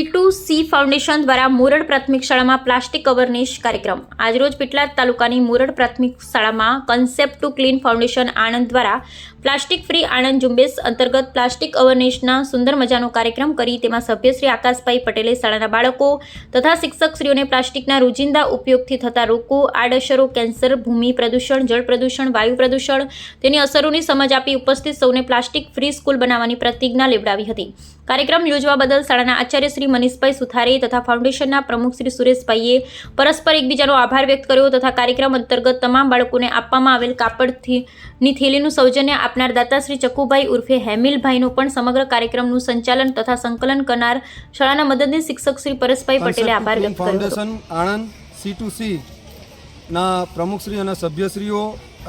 C to C foundation દ્વારા મુરડ પ્રાથમિક શાળામાં પ્લાસ્ટિક અવેરનેસ કાર્યક્રમ. આજરોજ પીટલાદ તાલુકાની મુરડ પ્રાથમિક શાળામાં concept to clean foundation Anand દ્વારા પ્લાસ્ટિક ફ્રી આણંદ ઝુંબેશ અંતર્ગત પ્લાસ્ટિક અવેરનેસના સુંદર મજાનો કાર્યક્રમ કરી તેમાં સભ્યશ્રી આકાશભાઈ પટેલે શાળાના બાળકો તથા શિક્ષકશ્રીઓને પ્લાસ્ટિકના રોજિંદા ઉપયોગથી થતા રોગો, આડઅસરો, કેન્સર, ભૂમિ પ્રદૂષણ, જળ પ્રદૂષણ, વાયુ પ્રદૂષણ તેની અસરોની સમજ આપી ઉપસ્થિત સૌને પ્લાસ્ટિક ફ્રી સ્કૂલ બનાવવાની પ્રતિજ્ઞા લેવડાવી હતી. કાર્યક્રમ યોજવા બદલ શાળાના આચાર્ય શ્રી મનીષભાઈ સુથારે તથા ફાઉન્ડેશનના પ્રમુખ શ્રી સુરેશભાઈએ પરસ્પર એકબીજાનો આભાર વ્યક્ત કર્યો તથા કાર્યક્રમ અંતર્ગત તમામ બાળકોને આપવામાં આવેલ કાપડથી ની થેલીનું સૌજન્ય આપનાર દાતા શ્રી ચકુભાઈ ઉર્ફે હેમિલભાઈનું પણ સમગ્ર કાર્યક્રમનું સંચાલન તથા સંકલન કરનાર શાળાના મદદની શિક્ષક શ્રી પરેશભાઈ પટેલે આભાર વ્યક્ત કર્યો foundation Anand C to C ના પ્રમુખશ્રી અને સભ્યશ્રીઓ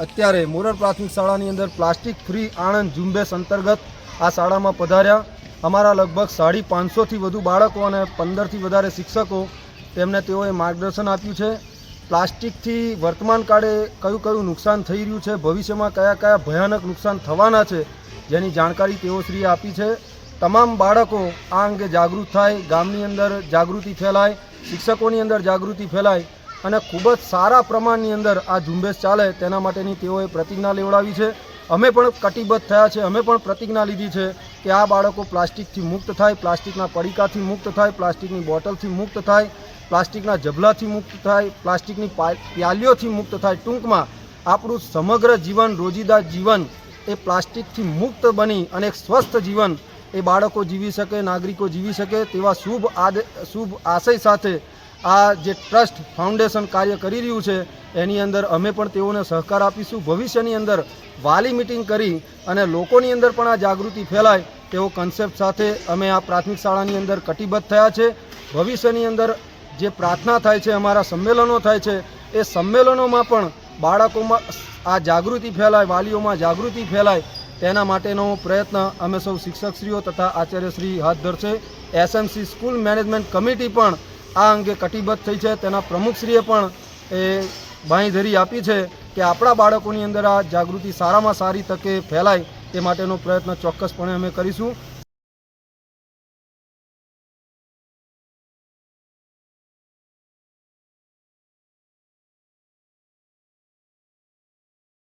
અત્યારે મોરર પ્રાથમિક શાળાની અંદર પ્લાસ્ટિક ફ્રી આણંદ ઝુંબેશ અંતર્ગત આ શાળામાં પધાર્યા. અમારા લગભગ સાડી પાંચસોથી વધુ બાળકો અને પંદરથી વધારે શિક્ષકો તેમને તેઓએ માર્ગદર્શન આપ્યું છે. પ્લાસ્ટિકથી વર્તમાન કાળે કયું કયું નુકસાન થઈ રહ્યું છે, ભવિષ્યમાં કયા કયા ભયાનક નુકસાન થવાના છે, જેની જાણકારી તેઓશ્રીએ આપી છે. તમામ બાળકો આ અંગે જાગૃત થાય, ગામની અંદર જાગૃતિ ફેલાય, શિક્ષકોની અંદર જાગૃતિ ફેલાય અને ખૂબ જ સારા પ્રમાણની અંદર આ ઝુંબેશ ચાલે તેના માટેની તેઓએ પ્રતિજ્ઞા લેવડાવી છે. અમે પણ કટિબદ્ધ થયા છે, અમે પણ પ્રતિજ્ઞા લીધી છે કે આ બાળકો પ્લાસ્ટિકથી મુક્ત થાય, પ્લાસ્ટિકના પડીકાથી મુક્ત થાય, પ્લાસ્ટિકની બોટલથી મુક્ત થાય. પ્લાસ્ટિકના જબલાથી મુક્ત થાય, પ્લાસ્ટિકની પ્યાલીઓથી મુક્ત થાય. ટૂંકમાં, આપણું સમગ્ર જીવન, રોજિંદા જીવન એ પ્લાસ્ટિકથી મુક્ત બની અને એક સ્વસ્થ જીવન એ બાળકો જીવી શકે, નાગરિકો જીવી શકે તેવા શુભ આદ, શુભ આશય સાથે આ જે ટ્રસ્ટ ફાઉન્ડેશન કાર્ય કરી રહ્યું છે, એની અંદર અમે પણ તેઓને સહકાર આપીશું. ભવિષ્યની અંદર વાલી મિટિંગ કરી અને લોકોની અંદર પણ આ જાગૃતિ ફેલાય તેવો કન્સેપ્ટ સાથે અમે આ પ્રાથમિક શાળાની અંદર કટિબદ્ધ થયા છે. ભવિષ્યની અંદર જે પ્રાર્થના થાય છે, અમારા સંમેલનો થાય છે, એ સંમેલનોમાં પણ બાળકોમાં આ જાગૃતિ ફેલાય, વાલીઓમાં જાગૃતિ ફેલાય, તેના માટેનો પ્રયત્ન અમે સૌ શિક્ષકશ્રીઓ તથા આચાર્યશ્રી હાથ ધરશે. એસએમસી સ્કૂલ મેનેજમેન્ટ કમિટી પણ આ અંગે કટિબદ્ધ થઈ છે. તેના પ્રમુખશ્રીએ પણ એ બાંયધરી આપી છે કે આપણા બાળકોની અંદર આ જાગૃતિ સારામાં સારી તકે ફેલાય તે માટેનો પ્રયત્ન ચોક્કસપણે અમે કરીશું.